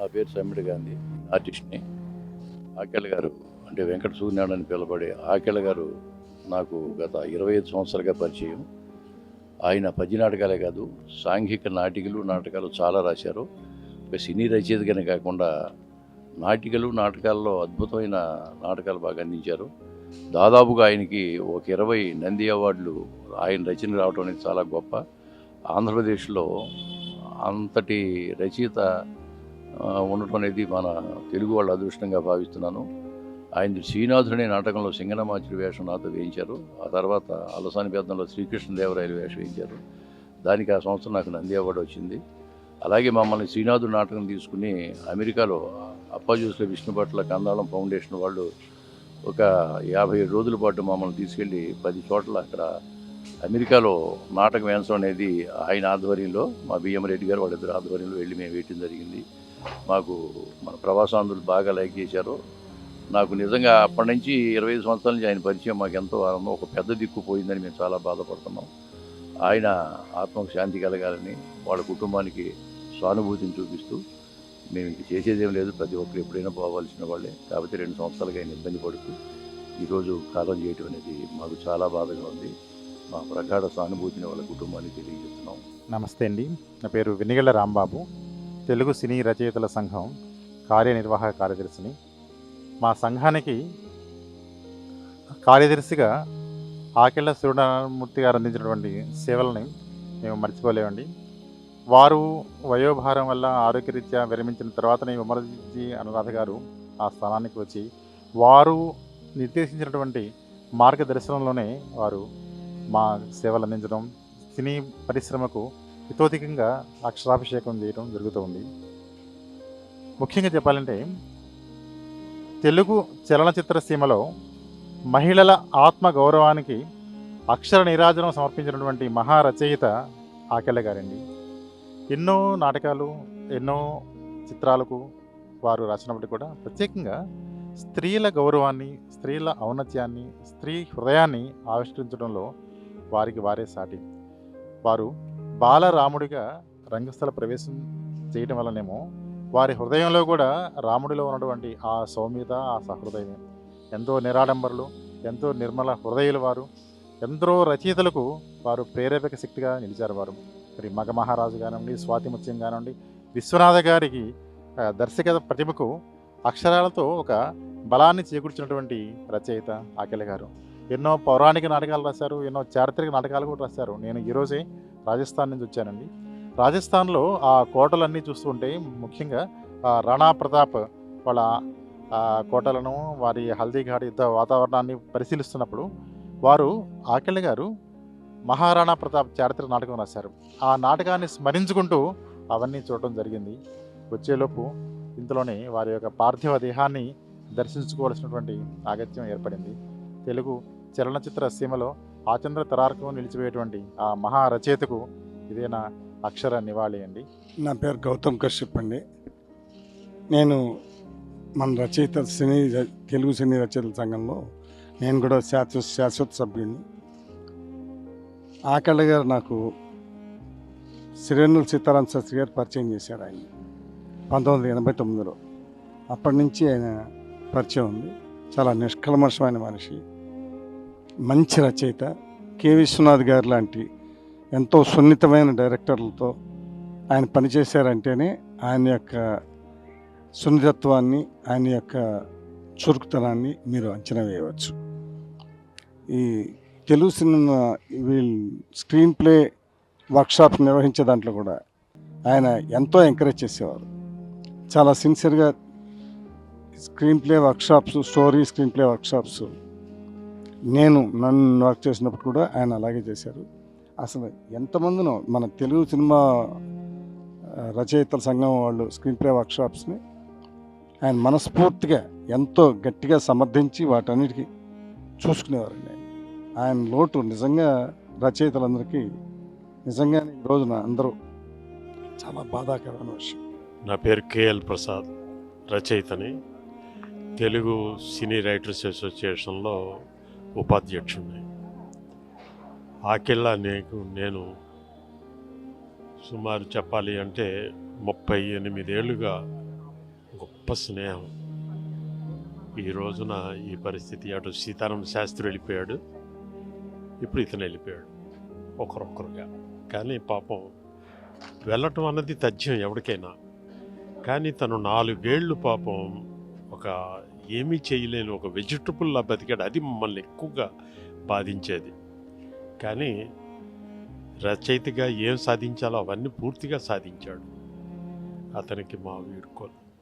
నా పేరు సమ్మిడి గాంధీ ఆర్టిస్ట్ని. ఆకెళ్ళ గారు అంటే వెంకట సూర్యనారాయణ అని పిలబడే ఆకెళ్ళ గారు నాకు గత ఇరవై ఐదు సంవత్సరాలుగా పరిచయం. ఆయన పద్య నాటకాలే కాదు సాంఘిక నాటికలు నాటకాలు చాలా రాశారు. ఒక సినీ రచయితగానే కాకుండా నాటికలు నాటకాల్లో అద్భుతమైన నాటకాలు బాగా అందించారు. దాదాపుగా ఆయనకి ఒక ఇరవై నంది అవార్డులు ఆయన రచన రావడం అనేది చాలా గొప్ప. ఆంధ్రప్రదేశ్లో అంతటి రచయిత ఉండటం అనేది మన తెలుగు వాళ్ళ అదృష్టంగా భావిస్తున్నాను. ఆయన శ్రీనాథుడు అనే నాటకంలో సింగనమాచుడి వేషం నాతో వేయించారు. ఆ తర్వాత అలసాని పేదంలో శ్రీకృష్ణదేవరాయలు వేషం వేయించారు. దానికి ఆ సంవత్సరం నాకు నంది అవార్డు వచ్చింది. అలాగే మమ్మల్ని శ్రీనాథుడు నాటకం తీసుకుని అమెరికాలో అప్పాజూస్లో విష్ణుపట్ల కందాళం ఫౌండేషన్ వాళ్ళు ఒక యాభై రోజుల పాటు మమ్మల్ని తీసుకెళ్ళి పది చోట్ల అక్కడ అమెరికాలో నాటకం వేయించడం అనేది ఆయన ఆధ్వర్యంలో మా బిఎం రెడ్డి గారు వాళ్ళిద్దరు ఆధ్వర్యంలో వెళ్ళి మేము వేయటం జరిగింది. మాకు మన ప్రవాసాంధ్రులు బాగా లైక్ చేశారు. నాకు నిజంగా అప్పటి నుంచి ఇరవై ఐదు సంవత్సరాల నుంచి ఆయన పరిచయం మాకు ఎంతో ఆనందం. ఒక పెద్ద దిక్కు పోయిందని మేము చాలా బాధపడుతున్నాం. ఆయన ఆత్మకు శాంతి కలగాలని వాళ్ళ కుటుంబానికి సానుభూతిని చూపిస్తూ మేము ఇంక చేసేదేం లేదు. ప్రతి ఒక్కరు ఎప్పుడైనా పోవాల్సిన వాళ్ళే. కాకపోతే రెండు సంవత్సరాలుగా ఆయన ఇబ్బంది పడుతూ ఈరోజు కాలం చేయటం అనేది మాకు చాలా బాధగా ఉంది. మా ప్రగాఢ సానుభూతిని వాళ్ళ కుటుంబానికి తెలియజేస్తున్నాం. నమస్తే అండి. నా పేరు వెనిగళ్ళ రాంబాబు. తెలుగు సినీ రచయితల సంఘం కార్యనిర్వాహక కార్యదర్శిని. మా సంఘానికి కార్యదర్శిగా ఆకెళ్ళ సూర్యనారాయణమూర్తి గారు అందించినటువంటి సేవలని మేము మర్చిపోలేమండి. వారు వయోభారం వల్ల ఆరోగ్యరీత్యా విరమించిన తర్వాతనే ఉమరజీ అనురాధ గారు ఆ స్థానానికి వచ్చి వారు నిర్దేశించినటువంటి మార్గదర్శనంలోనే వారు మా సేవలు అందించడం సినీ పరిశ్రమకు హితోధికంగా అక్షరాభిషేకం చేయడం జరుగుతుంది. ముఖ్యంగా చెప్పాలంటే తెలుగు చలనచిత్ర సీమలో మహిళల ఆత్మ గౌరవానికి అక్షర నిరాజనం సమర్పించినటువంటి మహారచయిత ఆకెళ్ళ గారండి. ఎన్నో నాటకాలు ఎన్నో చిత్రాలకు వారు రాసినప్పటికీ కూడా ప్రత్యేకంగా స్త్రీల గౌరవాన్ని స్త్రీల ఔన్నత్యాన్ని స్త్రీ హృదయాన్ని ఆవిష్కరించడంలో వారికి వారే సాటి. వారు బాలరాముడిగా రంగస్థల ప్రవేశం చేయటం వల్లనేమో వారి హృదయంలో కూడా రాముడిలో ఉన్నటువంటి ఆ సౌమ్యత ఆ సహృదయం ఎంతో నిరాడంబరులు ఎంతో నిర్మల హృదయులు వారు ఎందరో రచయితలకు వారు ప్రేరేపక శక్తిగా నిలిచారు వారు. మరి మగ మహారాజు కానివ్వండి స్వాతి కానివ్వండి విశ్వనాథ గారికి దర్శకత ప్రతిభకు అక్షరాలతో ఒక బలాన్ని చేకూర్చినటువంటి రచయిత ఆకెళ్ళ గారు. ఎన్నో పౌరాణిక నాటకాలు రాశారు ఎన్నో చారిత్రక నాటకాలు కూడా రాశారు. నేను ఈరోజే రాజస్థాన్ నుంచి వచ్చానండి. రాజస్థాన్లో ఆ కోటలన్నీ చూస్తుంటే ముఖ్యంగా రాణా ప్రతాప్ వాళ్ళ కోటలను వారి హల్దీఘాట్ యుద్ధ వాతావరణాన్ని పరిశీలిస్తున్నప్పుడు వారు ఆకెళ్ళ గారు మహారాణా ప్రతాప్ చారిత్రక నాటకం రాశారు. ఆ నాటకాన్ని స్మరించుకుంటూ అవన్నీ చూడటం జరిగింది. వచ్చేలోపు ఇంతలోనే వారి యొక్క పార్థివ దేహాన్ని దర్శించుకోవాల్సినటువంటి అగత్యం ఏర్పడింది. తెలుగు చలనచిత్ర సీమలో ఆచంద్ర తరార్కం నిలిచిపోయేటువంటి ఆ మహా రచయితకు ఇదే నా అక్షర నివాళి అండి. నా పేరు గౌతమ్ కశ్యప్ అండి. నేను మన రచయిత సినీ తెలుగు సినీ రచయితల సంఘంలో నేను కూడా శాశ్వత శాశ్వత సభ్యుడిని. ఆకళ్ళ గారు నాకు సిరేనుల్ సీతారాం శాస్త్రి గారు పరిచయం చేశారు ఆయన పంతొమ్మిది వందల ఎనభై తొమ్మిదిలో. అప్పటి నుంచి ఆయన పరిచయం ఉంది. చాలా నిష్కల్మషమైన మనిషి. మంచి రచయిత కె విశ్వనాథ్ గారు లాంటి ఎంతో సున్నితమైన డైరెక్టర్లతో ఆయన పనిచేశారంటేనే ఆయన యొక్క సున్నితత్వాన్ని ఆయన యొక్క చురుకుతనాన్ని మీరు అంచనా వేయవచ్చు. ఈ తెలుగు సినిమా వీళ్ళు స్క్రీన్ ప్లే వర్క్షాప్ నిర్వహించే దాంట్లో కూడా ఆయన ఎంతో ఎంకరేజ్ చేసేవారు. చాలా సిన్సియర్గా screen play workshops story screen play workshops నేను నన్ను వర్క్ చేసినప్పుడు కూడా ఆయన అలాగే చేశారు. అసలు ఎంతమందినో మన తెలుగు సినిమా రచయితల సంఘం వాళ్ళు స్క్రీన్ ప్లే వర్క్షాప్స్ని ఆయన మనస్ఫూర్తిగా ఎంతో గట్టిగా సమర్థించి వాటన్నిటికీ చూసుకునేవారండి. ఆయన. ఆయన లోటు నిజంగా రచయితలందరికీ నిజంగానే ఈ రోజున అందరూ చాలా బాధాకరమైన విషయం. నా పేరు కేఎల్ ప్రసాద్. రచయితని. తెలుగు సినీ రైటర్స్ అసోసియేషన్లో ఉపాధ్యక్షుడిని ఆకిల్లా నీకు నేను సుమారు చెప్పాలి అంటే ముప్పై ఎనిమిదేళ్ళుగా గొప్ప స్నేహం. ఈ రోజున ఈ పరిస్థితి అటు సీతారాం శాస్త్రి వెళ్ళిపోయాడు ఇప్పుడు ఇతను వెళ్ళిపోయాడు ఒకరొకరుగా. కానీ పాపం వెళ్ళటం అన్నది తథ్యం ఎవరికైనా. కానీ తను నాలుగేళ్ళు పాపం ఒక ఏమీ చేయలేని ఒక వెజిటబుల్లా బతికాడు. అది మమ్మల్ని ఎక్కువగా బాధించేది. కానీ రచయితగా ఏం సాధించాలో అవన్నీ పూర్తిగా సాధించాడు. అతనికి మా వీడుకోలు